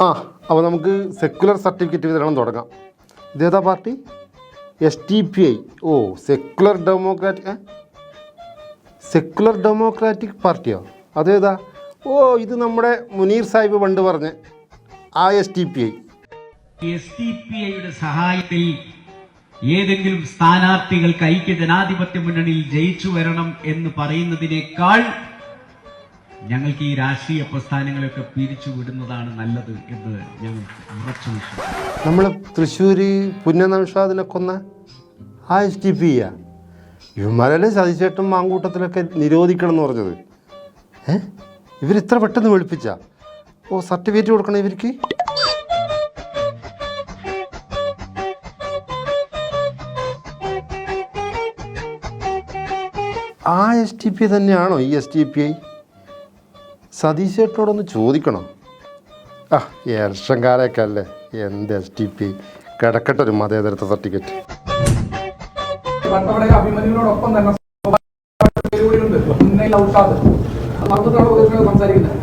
ആ അപ്പോൾ നമുക്ക് സെക്കുലർ സർട്ടിഫിക്കറ്റ് വിതരണം തുടങ്ങാം. ഇതേതാ party? S T P I oh secular democratic secular democratic പാർട്ടിയോ അതേതാ? ഓ ഇത് നമ്മുടെ മുനീർ സാഹിബ് പണ്ട് പറഞ്ഞ് ആ S T P I S T P ഐയുടെ സഹായത്തിൽ ഏതെങ്കിലും സ്ഥാനാർത്ഥികൾക്ക് ഐക്യ ജനാധിപത്യ മുന്നണിയിൽ ജയിച്ചു വരണം എന്ന് പറയുന്നതിനേക്കാൾ ഞങ്ങൾക്ക് ഈ രാഷ്ട്രീയ പ്രസ്ഥാനങ്ങളെയൊക്കെ പിരിച്ചുവിടുന്നതാണ് നല്ലത് എന്ന് ഞങ്ങൾ ഉറച്ചു നമ്മൾ തൃശ്ശൂർ പുന്നനൌഷാദിനെ കൊന്ന ആ എസ് ടി പി ഇവന്മാരല്ലേ സതീശേട്ടും മാങ്കൂട്ടത്തിലൊക്കെ നിരോധിക്കണം എന്ന് പറഞ്ഞത്. ഏ? ഇവരിത്ര പെട്ടെന്ന് വെളുപ്പിച്ച? ഓ സർട്ടിഫിക്കറ്റ് കൊടുക്കണം ഇവർക്ക്? ആ എസ് ടി പി തന്നെയാണോ ഈ എസ് ടി പി ഐ? സതീശേട്ടനോടൊന്ന് ചോദിക്കണം. ആ ഇലക്ഷൻകാരൊക്കെ അല്ലേ? എന്ത് എസ് ടി പി കിടക്കട്ടെ ഒരു മതേതരത്വ സർട്ടിഫിക്കറ്റ്. അഭിമന്യുവിനോടൊപ്പം തന്നെ സംസാരിക്കുന്നത്?